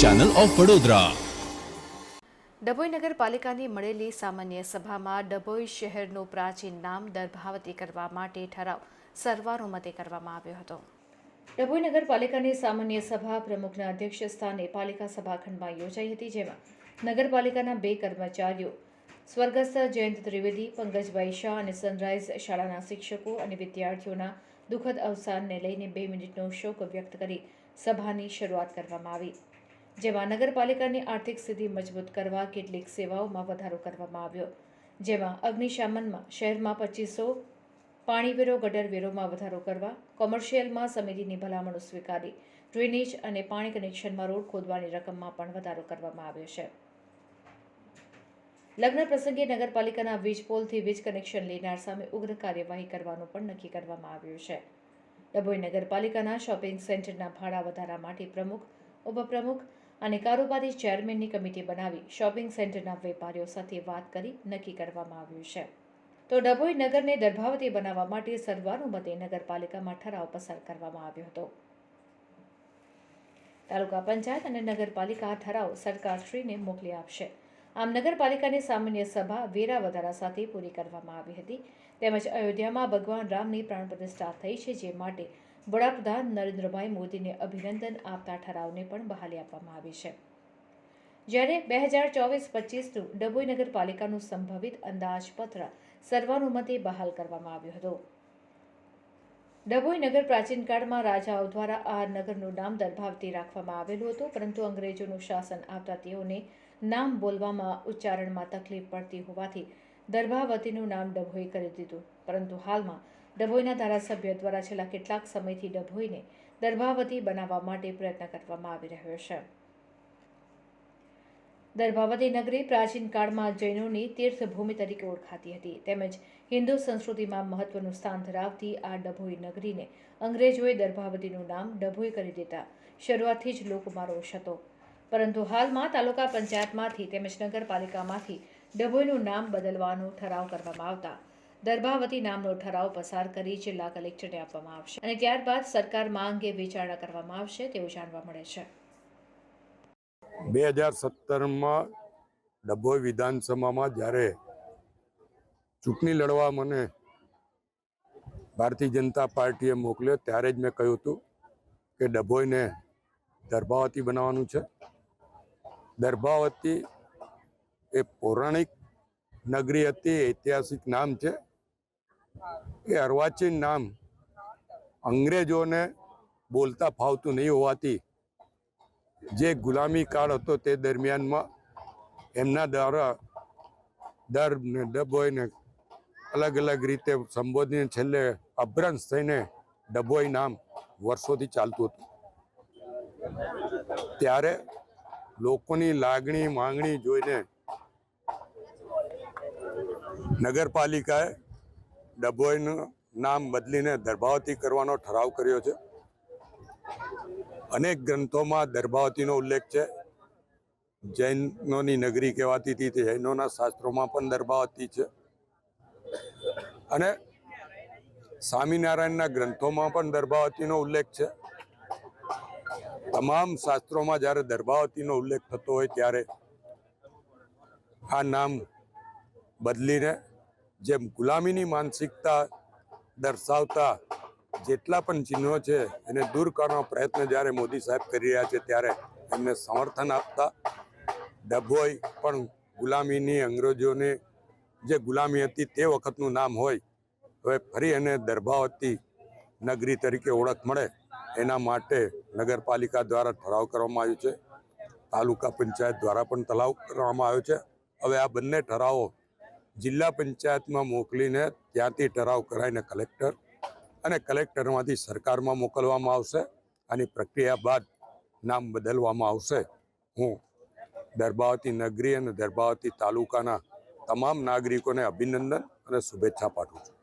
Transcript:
Channel of Vadodara Dabhoi નગરપાલિકાની મળેલી સામાન્ય સભામાં ડભોઈ શહેરનું પ્રાચીન નામ દર્ભાવતી કરવા માટે ઠરાવ સર્વાનુમતે કરવામાં આવ્યો હતો. ડભોઈ નગરપાલિકાની સામાન્ય સભા પ્રમુખના અધ્યક્ષ સ્થાને પાલિકા સભાખંડમાં યોજાઈ હતી જેમાં નગરપાલિકાના બે કર્મચારીઓ સ્વર્ગસ્થ જયંત ત્રિવેદી પંકજભાઈ શાહ અને સનરાઈઝ શાળાના શિક્ષકો અને વિદ્યાર્થીઓના દુઃખદ અવસાનને લઈને બે મિનિટનો શોક વ્યક્ત કરી સભાની શરૂઆત કરવામાં આવી, જેમાં નગરપાલિકાની આર્થિક સ્થિતિ મજબૂત કરવા કેટલીક સેવાઓમાં વધારો કરવામાં આવ્યો, જેમાં અગ્નિશામનમાં શહેરમાં પચીસો પાણીવેરો ગટર વેરોમાં વધારો કરવા, કોમર્શિયલમાં સમિતિની ભલામણો સ્વીકારી, ડ્રેનેજ અને પાણી કનેક્શનમાં રોડ ખોદવાની રકમમાં પણ વધારો કરવામાં આવ્યો છે. લગ્ન પ્રસંગે નગરપાલિકાના વીજ પોલથી વીજ કનેક્શન લેનાર સામે ઉગ્ર કાર્યવાહી કરવાનું પણ નક્કી કરવામાં આવ્યું છે. ડભોઈ નગરપાલિકાના શોપિંગ સેન્ટરના ભાડા વધારા માટે પ્રમુખ, ઉપપ્રમુખ અને કારોબારી ચેરમેનની કમિટી બનાવી શોપિંગ સેન્ટરના વેપારીઓ સાથે વાત કરી નક્કી કરવામાં આવ્યું છે. તો ડભોઈ નગરને દર્ભાવતી બનાવવા માટે સર્વાનુમતે નગરપાલિકામાં ઠરાવ પસાર કરવામાં આવ્યો હતો. તાલુકા પંચાયત અને નગરપાલિકા ઠરાવ સરકારશ્રીને મોકલી આપશે. આમ નગરપાલિકાની સામાન્ય સભા વેરા વધારા સાથે પૂરી કરવામાં આવી હતી. તેમજ અયોધ્યામાં ભગવાન રામની પ્રાણ પ્રતિષ્ઠા થઈ છે, જે માટે વડાપ્રધાન નરેન્દ્રભાઈ મોદીને અભિનંદન આપતા ઠરાવને પણ બહાલી આપવામાં આવી છે. જ્યારે બે હજાર ચોવીસ પચીસનું ડભોઈ નગરપાલિકાનું સંભવિત અંદાજપત્ર સર્વાનુમતે બહાલ કરવામાં આવ્યું હતું. ડભોઈ નગર પ્રાચીન કાળમાં રાજાઓ દ્વારા આ નગરનું નામ દર્ભાવતી રાખવામાં આવેલું હતું, પરંતુ અંગ્રેજોનું શાસન આવતા તેઓને નામ બોલવામાં, ઉચ્ચારણમાં તકલીફ પડતી હોવાથી દર્ભાવતીનું નામ ડભોઈ કરી દીધું. પરંતુ હાલમાં ડભોઈના ધારાસભ્ય દ્વારા છેલ્લા કેટલાક સમયથી ડભોઈને દર્ભાવતી બનાવવા માટે પ્રયત્ન કરવામાં આવી રહ્યો છે. દર્ભાવતી નગરી પ્રાચીન કાળમાં જૈનોની તીર્થભૂમિ તરીકે ઓળખાતી હતી. તેમજ હિન્દુ સંસ્કૃતિમાં મહત્વનું સ્થાન ધરાવતી આ ડભોઈ નગરીને અંગ્રેજોએ દર્ભાવતીનું નામ ડભોઈ કરી દેતા શરૂઆતથી જ લોકોમાં રોષ હતો. પરંતુ હાલમાં તાલુકા પંચાયતમાંથી તેમજ નગરપાલિકામાંથી ડભોઈનું નામ બદલવાનો ઠરાવ કરવામાં આવતા. દર્ભાવતી નામનો ઠરાવ પસાર કરી જિલ્લા કલેક્ટરને આપવામાં આવશે અને ત્યારબાદ સરકારમાં અંગે વિચારણા કરવામાં આવશે તેવું જાણવા મળે છે. બે હજાર સત્તરમાં ડભોઈ વિધાનસભામાં જ્યારે ચૂંટણી લડવા મને ભારતીય જનતા પાર્ટીએ મોકલ્યો, ત્યારે જ મેં કહ્યું હતું કે ડભોઈને દર્ભાવતી બનાવવાનું છે. દર્ભાવતી એ પૌરાણિક નગરી હતી ઐતિહાસિક નામ છે. એ અર્વાચીન નામ અંગ્રેજોને બોલતા ફાવતું નહીં હોવાથી જે ગુલામી કાળ હતો તે દરમિયાનમાં એમના દ્વારા દર ને ડભોઈને અલગ અલગ રીતે સંબોધીને છેલ્લે અભ્રંશ થઈને ડભોઈ નામ વર્ષોથી ચાલતું હતું. ત્યારે લોકોની લાગણી માંગણી જોઈને નગરપાલિકાએ ડભોઈનું નામ બદલીને દર્ભાવતી કરવાનો ઠરાવ કર્યો છે. અનેક ગ્રંથોમાં દર્ભાવતીનો ઉલ્લેખ છે. જૈનોની નગરી કહેવાતી હતી તે જૈનોના શાસ્ત્રોમાં પણ દર્ભાવતી છે. અને સ્વામિનારાયણના ગ્રંથોમાં પણ દર્ભાવતીનો ઉલ્લેખ છે. તમામ શાસ્ત્રોમાં જ્યારે દર્ભાવતીનો ઉલ્લેખ થતો હોય ત્યારે આ નામ બદલીને જેમ ગુલામીની માનસિકતા દર્શાવતા જેટલા પણ ચિહ્નો છે, એને દૂર કરવાનો પ્રયત્ન જ્યારે મોદી સાહેબ કરી રહ્યા છે, ત્યારે એમને સમર્થન આપતા ડભોઈ પણ ગુલામીની અંગ્રેજોને, જે ગુલામી હતી તે વખતનું નામ હોય, હવે ફરી એને દર્ભાવતી નગરી તરીકે ઓળખ મળે, એના માટે નગરપાલિકા દ્વારા ઠરાવ કરવામાં આવ્યો છે, તાલુકા પંચાયત દ્વારા પણ તલાવ કરવામાં આવ્યો છે. હવે આ બંને ઠરાવો જિલ્લા પંચાયતમાં મોકલીને ત્યાંથી ઠરાવ કરાવીને કલેક્ટર અને કલેક્ટરમાંથી સરકારમાં મોકલવામાં આવશે આની પ્રક્રિયા બાદ નામ બદલવામાં આવશે. હું દરબાવતી નગરી અને દરબાવતી તાલુકાના તમામ નાગરિકોને અભિનંદન અને શુભેચ્છા પાઠવું છું.